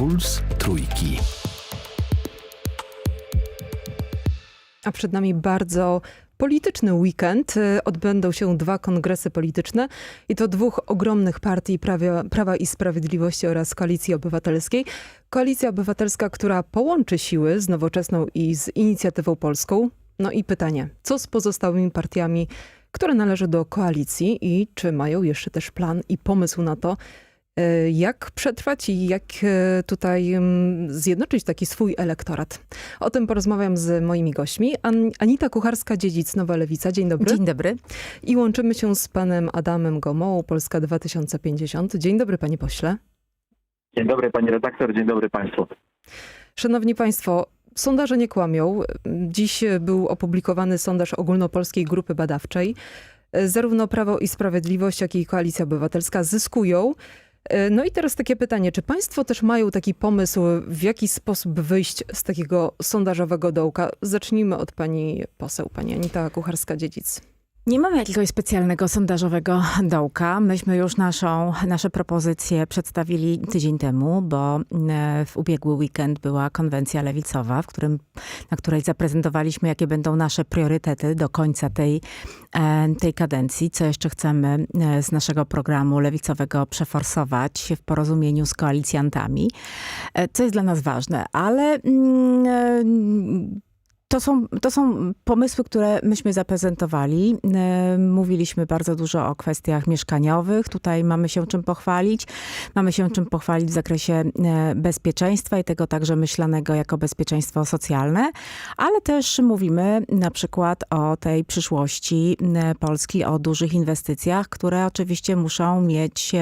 Puls Trójki. A przed nami bardzo polityczny weekend. Y, Odbędą się dwa kongresy polityczne i to dwóch ogromnych partii Prawa, i Sprawiedliwości oraz Koalicji Obywatelskiej. Koalicja Obywatelska, która połączy siły z Nowoczesną i z Inicjatywą Polską. No i pytanie, co z pozostałymi partiami, które należą do koalicji i czy mają jeszcze też plan i pomysł na to, jak przetrwać i jak y, tutaj mm, zjednoczyć taki swój elektorat. O tym porozmawiam z moimi gośćmi. An Anita Kucharska-Dziedzic, Nowa Lewica. Dzień dobry. Dzień dobry. I łączymy się z panem Adamem Gomołą, Polska 2050. Dzień dobry, panie pośle. Dzień dobry pani redaktor, dzień dobry państwu. Szanowni państwo, sondaże nie kłamią. Dziś był opublikowany sondaż ogólnopolskiej grupy badawczej. Zarówno Prawo i Sprawiedliwość, jak i Koalicja Obywatelska zyskują. No i teraz takie pytanie, czy państwo też mają taki pomysł, w jaki sposób wyjść z takiego sondażowego dołka? Zacznijmy od pani poseł, pani Anita Kucharska-Dziedzic. Nie mamy jakiegoś specjalnego sondażowego dołka. Myśmy już naszą, nasze propozycje przedstawili tydzień temu, bo e, w ubiegły weekend była konwencja lewicowa, w którym, na której zaprezentowaliśmy, jakie będą nasze priorytety do końca tej, e, tej kadencji, co jeszcze chcemy e, z naszego programu lewicowego przeforsować w porozumieniu z koalicjantami, co jest dla nas ważne. Ale mm, to są, to są pomysły, które myśmy zaprezentowali. E, Mówiliśmy bardzo dużo o kwestiach mieszkaniowych. Tutaj mamy się czym pochwalić. Mamy się czym pochwalić w zakresie e, bezpieczeństwa i tego także myślanego jako bezpieczeństwo socjalne, ale też mówimy na przykład o tej przyszłości e, Polski, o dużych inwestycjach, które oczywiście muszą mieć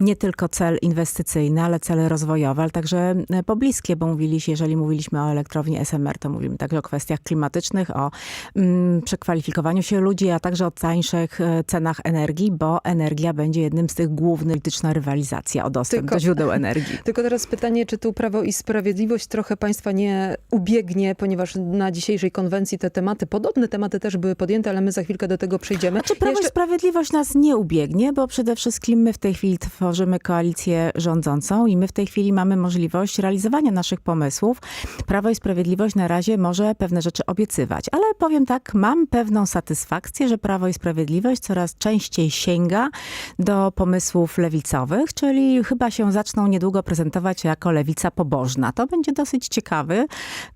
nie tylko cel inwestycyjny, ale cele rozwojowe, ale także pobliskie, bo mówiliśmy, jeżeli mówiliśmy o elektrowni SMR, to mówimy także o kwestiach klimatycznych, o mm, przekwalifikowaniu się ludzi, a także o tańszych e, cenach energii, bo energia będzie jednym z tych głównych, polityczna rywalizacja o dostęp Tylko- do źródeł energii. Tylko teraz pytanie, czy tu Prawo i Sprawiedliwość trochę państwa nie ubiegnie, ponieważ na dzisiejszej konwencji te tematy, podobne tematy też były podjęte, ale my za chwilkę do tego przejdziemy. Czy Prawo Jeszcze- i Sprawiedliwość nas nie ubiegnie, bo przede wszystkim my w tej chwili tworzymy koalicję rządzącą i my w tej chwili mamy możliwość realizowania naszych pomysłów. Prawo i Sprawiedliwość na razie może pewne rzeczy obiecywać, ale powiem tak, mam pewną satysfakcję, że Prawo i Sprawiedliwość coraz częściej sięga do pomysłów lewicowych, czyli chyba się zaczną niedługo prezentować jako lewica pobożna. To będzie dosyć ciekawy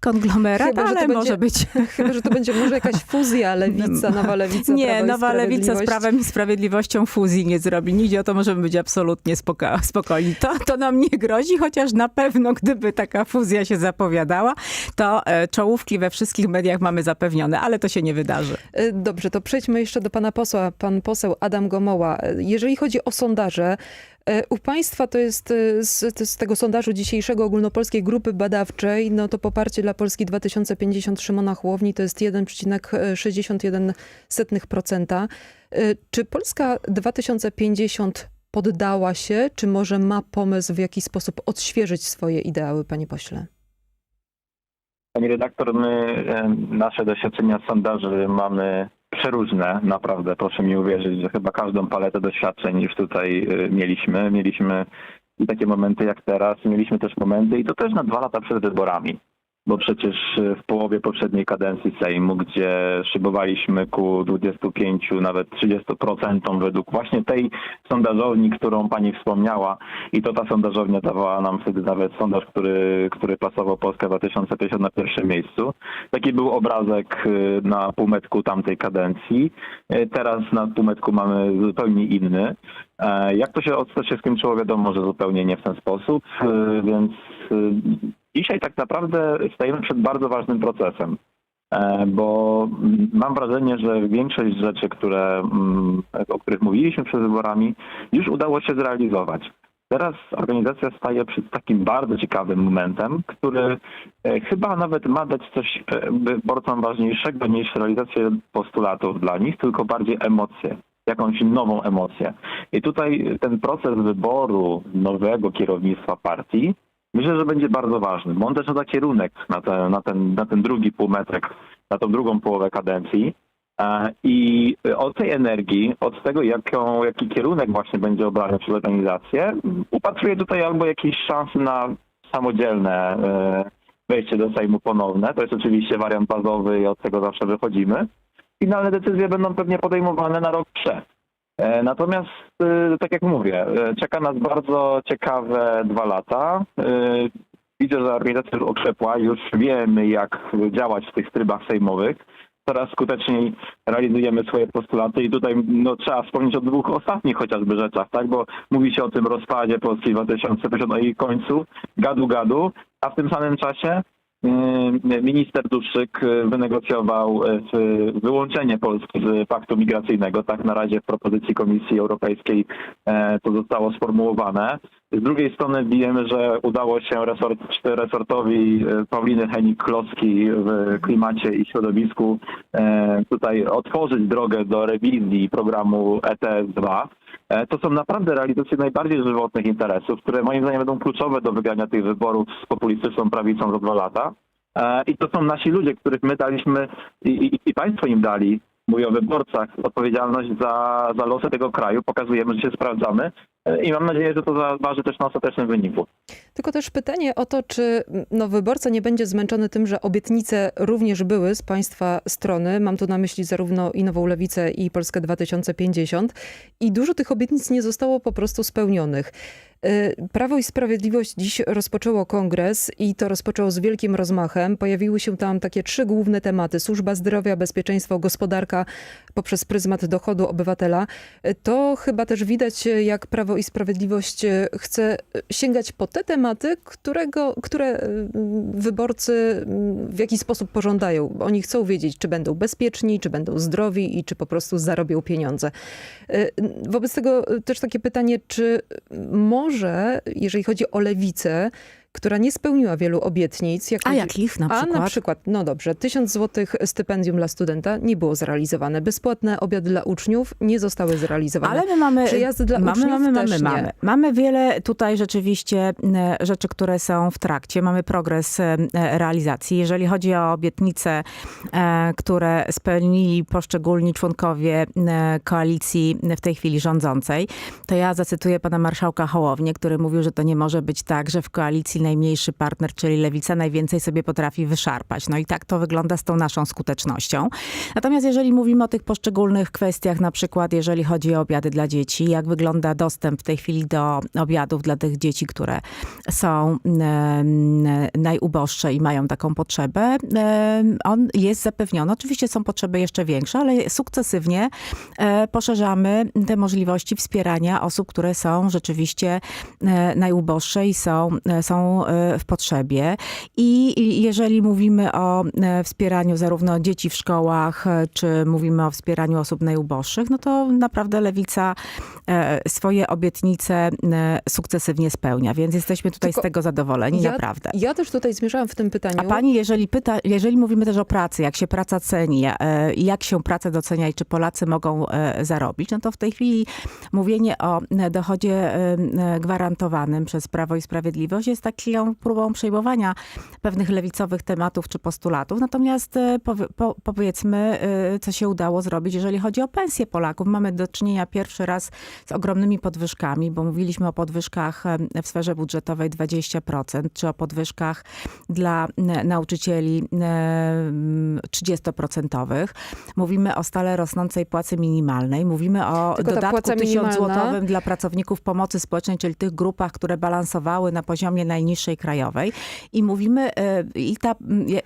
konglomerat, Chyba, że to ale będzie- może być... Chyba, że to będzie może jakaś fuzja lewica, nowa lewica, Nie, nowa lewica z. Prawem i Sprawiedliwością fuzji nie zrobi. Nigdzie o to możemy być absolutnie spoko- spokojni. To, to nam nie grozi, chociaż na pewno gdyby taka fuzja się zapowiadała, to e, czołówki we wszystkich mediach mamy zapewnione, ale to się nie wydarzy. Y, Dobrze, to przejdźmy jeszcze do pana posła. Pan poseł Adam Gomoła. Y, Jeżeli chodzi o sondaże, y, u państwa to jest z, z tego sondażu dzisiejszego ogólnopolskiej grupy badawczej, no to poparcie dla Polski 2050 Szymona Chłowni to jest 1,61%. Y, Czy Polska 2050 poddała się, czy może ma pomysł w jaki sposób odświeżyć swoje ideały, panie pośle? Pani redaktor, my e, nasze doświadczenia z sondaży mamy przeróżne, naprawdę. Proszę mi uwierzyć, że chyba każdą paletę doświadczeń już tutaj e, mieliśmy. Mieliśmy i takie momenty jak teraz, mieliśmy też momenty i to też na dwa lata przed wyborami. Bo przecież e, w połowie poprzedniej kadencji Sejmu, gdzie szybowaliśmy ku 25, nawet 30% według właśnie tej sondażowni, którą pani wspomniała, i to ta sondażownia dawała nam wtedy nawet sondaż, który, który plasował Polskę 2050 na pierwszym miejscu. Taki był obrazek y, na półmetku tamtej kadencji. Y, Teraz na półmetku mamy zupełnie inny. E, Jak to się, co się skończyło, wiadomo, że zupełnie nie w ten sposób, więc dzisiaj tak naprawdę stajemy przed bardzo ważnym procesem. E, Bo mam wrażenie, że większość rzeczy, które, mm, o których mówiliśmy przed wyborami, już udało się zrealizować. Teraz organizacja staje przed takim bardzo ciekawym momentem, który e, chyba nawet ma dać coś e, wyborcom ważniejszego niż realizację postulatów dla nich, tylko bardziej emocje, jakąś nową emocję. I tutaj ten proces wyboru nowego kierownictwa partii myślę, że będzie bardzo ważny, bo on też da kierunek na, te, na, ten, na ten drugi półmetrek, na tą drugą połowę kadencji. E, I od tej energii, od tego, jaką, jaki kierunek właśnie będzie obrany przez organizację, upatruję tutaj albo jakieś szanse na samodzielne e, wejście do Sejmu ponowne. To jest oczywiście wariant bazowy i od tego zawsze wychodzimy. Finalne decyzje będą pewnie podejmowane na rok przed. E, Natomiast, e, tak jak mówię, e, czeka nas bardzo ciekawe dwa lata. Widzę, że organizacja okrzepła, już wiemy, jak działać w tych trybach sejmowych. Coraz skuteczniej realizujemy swoje postulaty i tutaj no, trzeba wspomnieć o dwóch ostatnich chociażby rzeczach, tak? Bo mówi się o tym rozpadzie Polski 2050, o jej końcu, gadu gadu, a w tym samym czasie minister Duszyk y, wynegocjował y, wyłączenie Polski z paktu migracyjnego. Tak na razie w propozycji Komisji Europejskiej e, to zostało sformułowane. Z drugiej strony wiemy, że udało się resort, resortowi e, Pauliny Henik-Kloski w klimacie i środowisku e, tutaj otworzyć drogę do rewizji programu ETS-2. E, To są naprawdę realizacje najbardziej żywotnych interesów, które moim zdaniem będą kluczowe do wygrania tych wyborów z populistyczną prawicą za dwa lata. E, I to są nasi ludzie, których my daliśmy i, i, i państwo im dali, mówię o wyborcach, odpowiedzialność za, za losy tego kraju. Pokazujemy, że się sprawdzamy i mam nadzieję, że to zaważy też na ostatecznym wyniku. Tylko też pytanie o to, czy no, wyborca nie będzie zmęczony tym, że obietnice również były z państwa strony. Mam tu na myśli zarówno i Nową Lewicę, i Polskę 2050. I dużo tych obietnic nie zostało po prostu spełnionych. Y, Prawo i Sprawiedliwość dziś rozpoczęło kongres i to rozpoczęło z wielkim rozmachem. Pojawiły się tam takie trzy główne tematy: służba zdrowia, bezpieczeństwo, gospodarka poprzez pryzmat dochodu obywatela. To chyba też widać, jak Prawo i Sprawiedliwość y, chce y, sięgać po te tematy, którego, które y, wyborcy y, w jakiś sposób pożądają. Oni chcą wiedzieć, czy będą bezpieczni, czy będą zdrowi i czy po prostu zarobią pieniądze. Wobec tego też takie pytanie, czy może, jeżeli chodzi o lewicę, która nie spełniła wielu obietnic, jak A chodzi- jakich na a przykład? na przykład, no dobrze, tysiąc złotych stypendium dla studenta nie było zrealizowane. Bezpłatne obiady dla uczniów nie zostały zrealizowane. Ale my mamy, Przejazdy dla mamy, uczniów mamy, mamy, nie. mamy. Mamy wiele tutaj rzeczywiście e, rzeczy, które są w trakcie. Mamy progres e, e, realizacji. Jeżeli chodzi o obietnice, które spełnili poszczególni członkowie koalicji w tej chwili rządzącej, to ja zacytuję pana marszałka Hołownię, który mówił, że to nie może być tak, że w koalicji najmniejszy partner, czyli lewica, najwięcej sobie potrafi wyszarpać. No i tak to wygląda z tą naszą skutecznością. Natomiast jeżeli mówimy o tych poszczególnych kwestiach, na przykład jeżeli chodzi o obiady dla dzieci, jak wygląda dostęp w tej chwili do obiadów dla tych dzieci, które są najuboższe i mają taką potrzebę, on jest zapewniony. Oczywiście są potrzeby jeszcze większe, ale sukcesywnie e, poszerzamy te możliwości wspierania osób, które są rzeczywiście e, najuboższe i są, e, są e, w potrzebie. I jeżeli mówimy o e, wspieraniu zarówno dzieci w szkołach, e, czy mówimy o wspieraniu osób najuboższych, no to naprawdę lewica swoje obietnice sukcesywnie spełnia, więc jesteśmy tutaj Tylko z tego zadowoleni, ja- naprawdę. Ja też tutaj zmierzałam w tym pytaniu. A pani, jeżeli pyta, jeżeli mówimy też o pracy, jak się praca ceni, jak się pracę docenia i czy Polacy mogą zarobić, no to w tej chwili mówienie o dochodzie gwarantowanym przez Prawo i Sprawiedliwość jest taką próbą przejmowania pewnych lewicowych tematów czy postulatów. Natomiast e, po, powiedzmy, e, co się udało zrobić, jeżeli chodzi o pensje Polaków. Mamy do czynienia pierwszy raz z ogromnymi podwyżkami, bo mówiliśmy o podwyżkach w sferze budżetowej 20%, czy o podwyżkach dla nauczycieli e, mm, 30%. Mówimy o stale rosnącej płacy minimalnej. Mówimy o Tylko dodatku płaca 1000 minimalna- złotowym dla pracowników pomocy społecznej, czyli tych grupach, które balansowały na poziomie najniższej krajowej. I mówimy, e, i ta,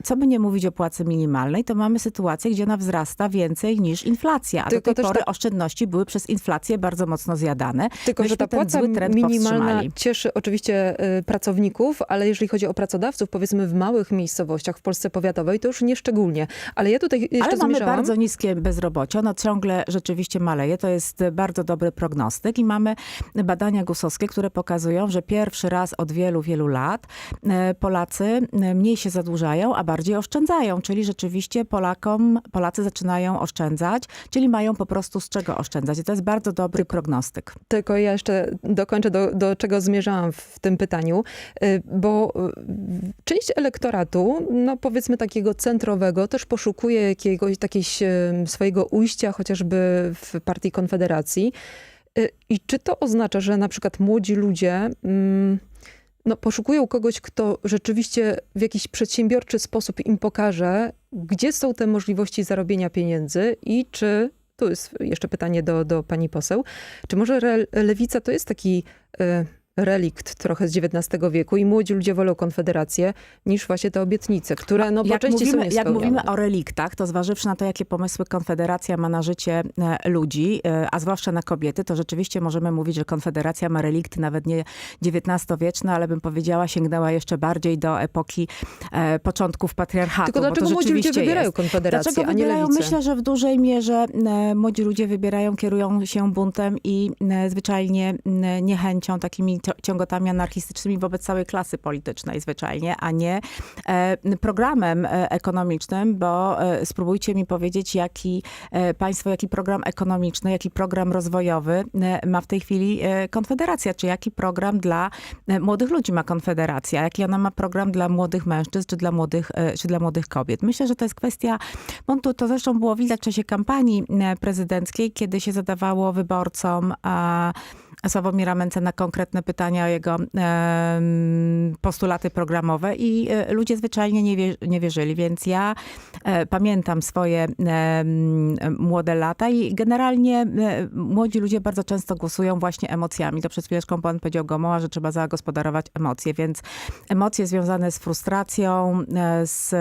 co by nie mówić o płacy minimalnej, to mamy sytuację, gdzie ona wzrasta więcej niż inflacja. A Tylko do tej pory ta- oszczędności były przez inflację bardzo mocno zjadane. Tylko, że Myśmy ta ten płaca minimalna cieszy oczywiście y, pracowników, ale jeżeli chodzi o pracodawców, powiedzmy w małych miejscowościach w Polsce powiatowej, to już nie szczególnie. Ale ja tutaj jeszcze Ale mamy zmierzałam. bardzo niskie bezrobocie. Ono ciągle rzeczywiście maleje. To jest bardzo dobry prognostyk. I mamy badania gusowskie, które pokazują, że pierwszy raz od wielu, wielu lat e, Polacy e, mniej się zadłużają, a bardziej oszczędzają. Czyli rzeczywiście Polakom, Polacy zaczynają oszczędzać, czyli mają po prostu z czego oszczędzać. I to jest bardzo dobry prognostyk. Tylko ja jeszcze dokończę, do, do czego zmierzałam w tym pytaniu, y, bo część elektoratu, no powiedzmy takiego centrowego, też poszukuje jakiegoś takiej y, swojego ujścia, chociażby w partii Konfederacji. I czy to oznacza, że na przykład młodzi ludzie mm, no, poszukują kogoś, kto rzeczywiście w jakiś przedsiębiorczy sposób im pokaże, gdzie są te możliwości zarobienia pieniędzy i czy, tu jest jeszcze pytanie do, do pani poseł, czy może re, lewica to jest taki e, relikt trochę z XIX wieku i młodzi ludzie wolą Konfederację niż właśnie te obietnice, które no, po części mówimy, są jak mówimy o reliktach, to zważywszy na to, jakie pomysły Konfederacja ma na życie e, ludzi, e, a zwłaszcza na kobiety, to rzeczywiście możemy mówić, że Konfederacja ma relikty nawet nie XIX-wieczne, ale bym powiedziała, sięgnęła jeszcze bardziej do epoki e, początków patriarchatu. Tylko dlaczego młodzi ludzie wybierają jest. Konfederację, Dlaczego a nie wybierają? Myślę, że w dużej mierze e, młodzi ludzie wybierają, kierują się buntem i e, zwyczajnie niechęcią, takimi ciągotami anarchistycznymi wobec całej klasy politycznej zwyczajnie, a nie e, programem e, ekonomicznym, bo e, spróbujcie mi powiedzieć, jaki państwo, jaki program ekonomiczny, jaki program rozwojowy ma w tej chwili Konfederacja, czy jaki program dla młodych ludzi ma Konfederacja, jaki ona ma program dla młodych mężczyzn, czy dla młodych, czy dla młodych kobiet. Myślę, że to jest kwestia, bo to, zresztą było widać w czasie kampanii prezydenckiej, kiedy się zadawało wyborcom a, Sławomira Mencena na konkretne pytania o jego postulaty programowe i e, ludzie zwyczajnie nie, nie wierzyli, więc ja e, pamiętam swoje młode lata i generalnie e, młodzi ludzie bardzo często głosują właśnie emocjami. To przed chwileczką pan powiedział Gomoła, że trzeba zagospodarować emocje, więc emocje związane z frustracją, z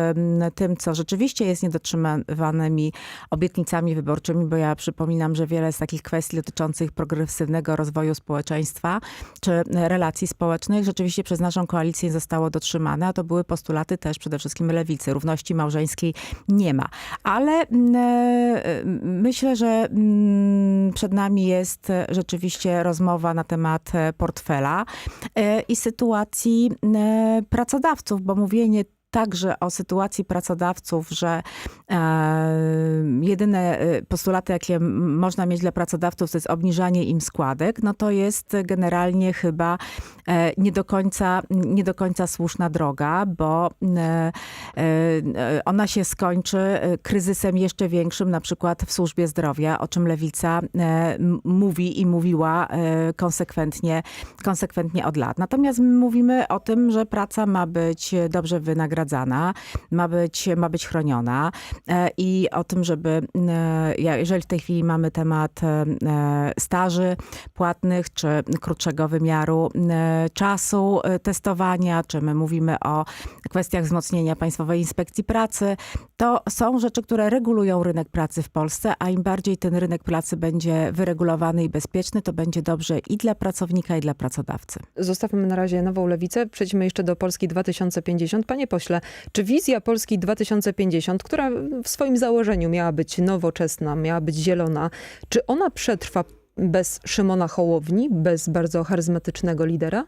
tym, co rzeczywiście jest niedotrzymywanymi obietnicami wyborczymi, bo ja przypominam, że wiele z takich kwestii dotyczących progresywnego rozwoju społeczeństwa czy relacji społecznych rzeczywiście przez naszą koalicję zostało dotrzymane, a to były postulaty też przede wszystkim lewicy. Równości małżeńskiej nie ma. Ale mm, e, myślę, że mm, przed nami jest rzeczywiście rozmowa na temat e, portfela e, i sytuacji e, pracodawców, bo mówienie także o sytuacji pracodawców, że e, jedyne e, postulaty, jakie można mieć dla pracodawców, to jest obniżanie im składek, no to jest generalnie chyba e, nie do końca, nie do końca słuszna droga, bo ona się skończy kryzysem jeszcze większym, na przykład w służbie zdrowia, o czym Lewica mówi i mówiła konsekwentnie, konsekwentnie od lat. Natomiast my mówimy o tym, że praca ma być dobrze wynagradzana, ma być, ma być chroniona e, i o tym, żeby, e, jeżeli w tej chwili mamy temat e, staży płatnych, czy krótszego wymiaru czasu testowania, czy my mówimy o kwestiach wzmocnienia Państwowej Inspekcji Pracy, to są rzeczy, które regulują rynek pracy w Polsce, a im bardziej ten rynek pracy będzie wyregulowany i bezpieczny, to będzie dobrze i dla pracownika, i dla pracodawcy. Zostawmy na razie nową lewicę. Przejdźmy jeszcze do Polski 2050. Panie pośle, czy wizja Polski 2050, która w swoim założeniu miała być nowoczesna, miała być zielona, czy ona przetrwa bez Szymona Hołowni, bez bardzo charyzmatycznego lidera?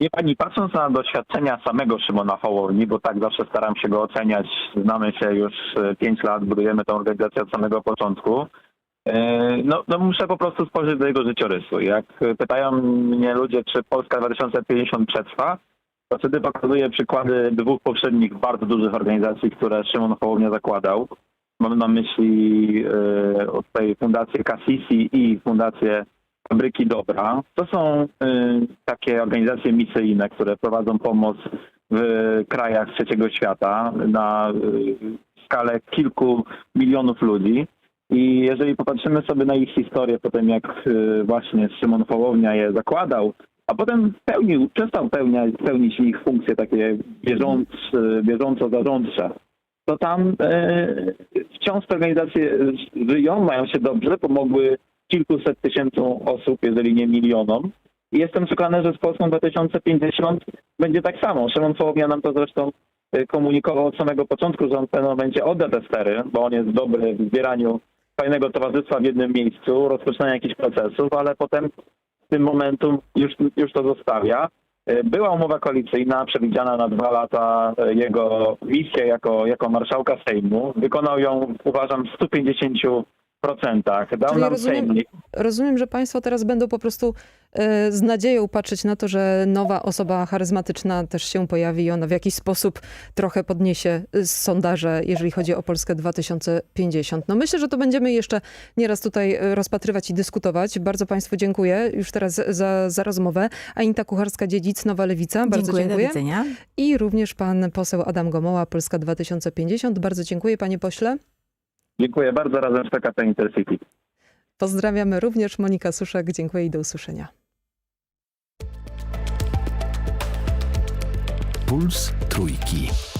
Nie pani, patrząc na doświadczenia samego Szymona Hołowni, bo tak zawsze staram się go oceniać, znamy się już 5 lat, budujemy tę organizację od samego początku, e, no, no muszę po prostu spojrzeć do jego życiorysu. Jak pytają mnie ludzie, czy Polska 2050 przetrwa, to wtedy pokazuję przykłady dwóch poprzednich bardzo dużych organizacji, które Szymon Hołownia zakładał. Mam na myśli e, od tej fundację Cassisi i fundację Fabryki Dobra. To są y, takie organizacje misyjne, które prowadzą pomoc w krajach trzeciego świata na y, skalę kilku milionów ludzi. I jeżeli popatrzymy sobie na ich historię po tym, jak y, właśnie Szymon Hołownia je zakładał, a potem pełnił, przestał pełniać, pełnić w nich funkcje takie bieżąc, y, bieżąco-zarządcze, to tam y, wciąż te organizacje żyją, mają się dobrze, pomogły kilkuset tysięcy osób, jeżeli nie milionom. I jestem przekonany, że z Polską 2050 będzie tak samo. Szymon Hołownia nam to zresztą y, komunikował od samego początku, że on w pewnym momencie odda te stery, bo on jest dobry w zbieraniu fajnego towarzystwa w jednym miejscu, rozpoczynania jakichś procesów, ale potem tym momentum już, już to zostawia. Y, Była umowa koalicyjna przewidziana na dwa lata y, jego misję jako, jako marszałka Sejmu. Wykonał ją, uważam, w 150%. Dał Czyli nam rozumiem- Sejmik. Rozumiem, że państwo teraz będą po prostu e, z nadzieją patrzeć na to, że nowa osoba charyzmatyczna też się pojawi i ona w jakiś sposób trochę podniesie e, sondaże, jeżeli chodzi o Polskę 2050. No myślę, że to będziemy jeszcze nieraz tutaj e, rozpatrywać i dyskutować. Bardzo Państwu dziękuję już teraz za, za rozmowę. Anita Kucharska-Dziedzic, Nowa Lewica. Bardzo dziękuję, dziękuję. do widzenia. I również pan poseł Adam Gomoła, Polska 2050. Bardzo dziękuję panie pośle. Dziękuję bardzo razem z PKP Intercity. Pozdrawiamy również Monika Suszek. Dziękuję i do usłyszenia. Puls Trójki.